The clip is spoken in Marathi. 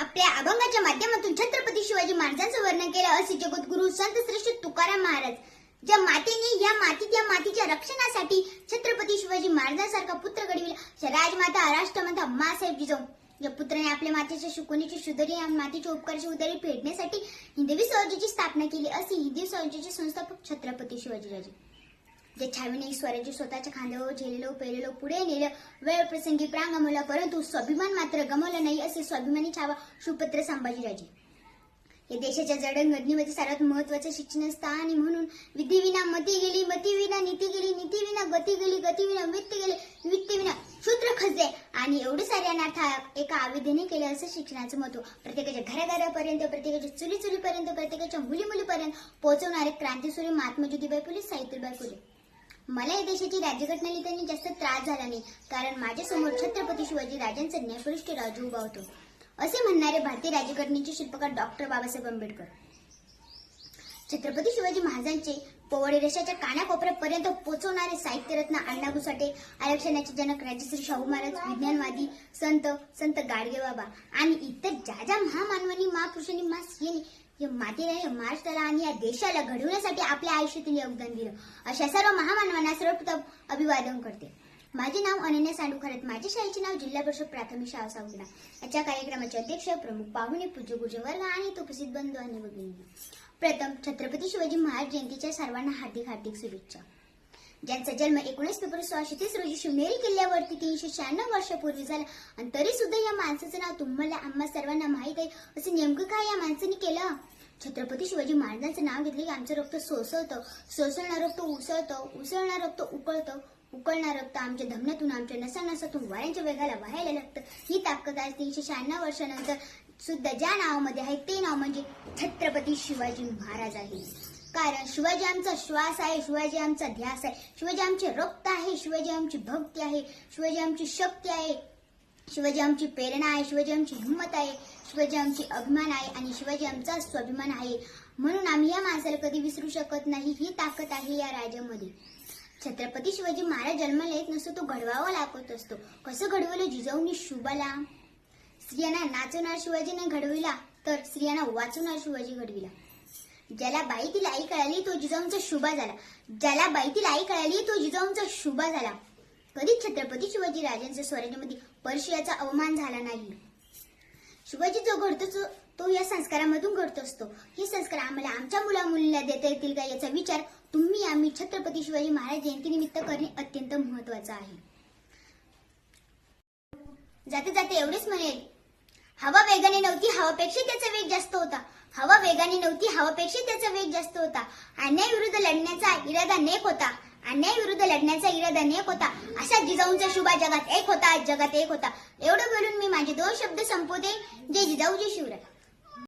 आपल्या अभंगाच्या माध्यमातून छत्रपती शिवाजी महाराजांचं वर्णन केलं. असे जगद्गुरु संत श्रेष्ठ तुकाराम महाराज ज्या मातेने या मातीत या मातीच्या रक्षणासाठी छत्रपती शिवाजी महाराजांसारखा पुत्र घडविला. राजमाता राष्ट्रमाता मासाहेब जिजाऊ या पुत्राने आपल्या मातेच्या शिकवणीची सुधारी आणि मातीच्या उपकाराची उदारी फेडण्यासाठी हिंदवी स्वराज्याची स्थापना केली. असे हिंदवी स्वराज्याचे संस्थापक छत्रपती शिवाजीराजे. जे छावीने स्वराज्य स्वतःच्या खांद्यावर झेललो पेरलो पुढे नेलं वेळ प्रसंगी प्राण गमवला परंतु स्वाभिमान मात्र गमवला नाही असे स्वाभिमानी छावा सुपुत्र संभाजीराजे. हे देशाच्या जडणघडणीमध्ये सर्वात महत्वाचं शिक्षण असतं आणि म्हणून विधीविना मती गेली मतीविना नीती गेली नीतीविना गती गेली गतीविना वित्त गेले वित्तविना सूत्र शूद्र खचले आणि एवढे सारे अनाथ एका आविधेने केले असं शिक्षणाचं महत्त्व प्रत्येकाच्या घराघरापर्यंत प्रत्येकाच्या चुली चुलीपर्यंत प्रत्येकाच्या मुली मुलीपर्यंत पोहोचवणारे क्रांतीसूर्य महात्मा ज्योतिबाई फुले सावित्रीबाई फुले. मला या देशाची राज्यघटना लिहिताना जास्त त्रास झाला नाही कारण माझ्यासमोर छत्रपती शिवाजी राजांचा न्यायपृष्ठ राजू उभा होतो. असे म्हणणारे भारतीय राज्यघटनेचे शिल्पकार डॉक्टर बाबासाहेब आंबेडकर. छत्रपती शिवाजी महाराजांचे पोवळे देशाच्या कानाकोपऱ्यापर्यंत पोहोचवणारे साहित्यरत्न अण्णा साठे आरक्षणाचे जनक राजश्री शाहू महाराज विज्ञानवादी संत संत गाडगे बाबा आणि इतर ज्या ज्या महामानवानी महापुरुषांनी महास्त्रियांनी या मातेला या महाराष्ट्राला आणि या देशाला घडवण्यासाठी आपल्या आयुष्यातील योगदान दिलं. अशा सर्व महामानवांना सर्वप्रथम अभिवादन करते. माझे नाव अनन्या सांडू खरत. माझ्या शाळेचे नाव जिल्हा परिषद प्राथमिक शाळा सावगिरा आजच्या कार्यक्रमाचे अध्यक्ष प्रमुख पाहुणे पूज्य वर्ग आणि तो प्रसिद्ध बंधू आणि भगिनी. प्रथम छत्रपती शिवाजी महाराज जयंतीच्या सर्वांना हार्दिक हार्दिक शुभेच्छा. ज्यांचा जन्म एकोणीस फेब्रुवारी सोळाशे तीस रोजी शिवनेरी किल्ल्यावरती तीनशे शहाण्णव वर्षापूर्वी झाला. आणि तरी सुद्धा या माणसाचं नाव तुम्हाला आम्हा सर्वांना माहीत आहे. असं नेमकं काय या माणसाने केलं? छत्रपती शिवाजी महाराजांचं नाव घेतलं की आमचं रक्त सोसळतं. सोसवणार रक्त उसळतं. उसळणार रक्त उकळतं. उकळणार रक्त आमच्या धमन्यातून आमच्या नसा नसातून वाऱ्यांच्या वेगाला वाहायला लागतं. ही ताकद आज तीनशे शहाण्णव वर्षानंतर सुद्धा ज्या नावामध्ये आहे ते नाव म्हणजे छत्रपती शिवाजी महाराज आहे. कारण शिवाजी आमचा श्वास आहे शिवाजी आमचा ध्यास आहे. शिवाजी आमचे रक्त आहे शिवाजी आमची भक्ती आहे शिवाजी आमची शक्ती आहे. शिवाजी आमची प्रेरणा आहे शिवाजी आमची हिंमत आहे शिवाजी आमची अभिमान आहे आणि शिवाजी आमचा स्वाभिमान आहे. म्हणून आम्ही या माणसाला कधी विसरू शकत नाही ही ताकद आहे या राज्यामध्ये. छत्रपती शिवाजी महाराज जन्माला येत नसतो तो घडवावा लागत असतो. कसं घडवलं जिजाऊनी शुभाला? स्त्रियांना नाचवणार शिवाजीने घडविला तर स्त्रियांना वाचवणार शिवाजी घडविला. ज्याला बाईतील आई कळाली तो जिजाऊंचा शुभा झाला. ज्याला बाईतील आई कळाली तो जिजाऊंचा शुभा झाला. कधीच छत्रपती शिवाजी राजांच्या स्वराज्यामध्ये पर्शियाचा अवमान झाला नाही. शिवाजी जो घडतो तो- तो या संस्कारामधून घडत असतो. हे संस्कार आम्हाला आमच्या मुला मुलीला देता येतील का याचा विचार तुम्ही आम्ही छत्रपती शिवाजी महाराज जयंतीनिमित्त करणे अत्यंत महत्वाचं आहे. जाते जाते एवढेच म्हणेल हवा वेगाने नव्हती हवापेक्षा त्याचा वेग जास्त होता. हवा वेगाने नव्हती हवापेक्षा त्याचा वेग जास्त होता. अन्याय विरुद्ध लढण्याचा इरादा नेक होता. अन्याय विरुद्ध लढण्याचा इरादा नेक होता. असा जिजाऊंचा शुभा जगात एक होता जगात एक होता. एवढं बोलून मी माझे दोन शब्द संपवते. जे जिजाऊ जे शिवराय.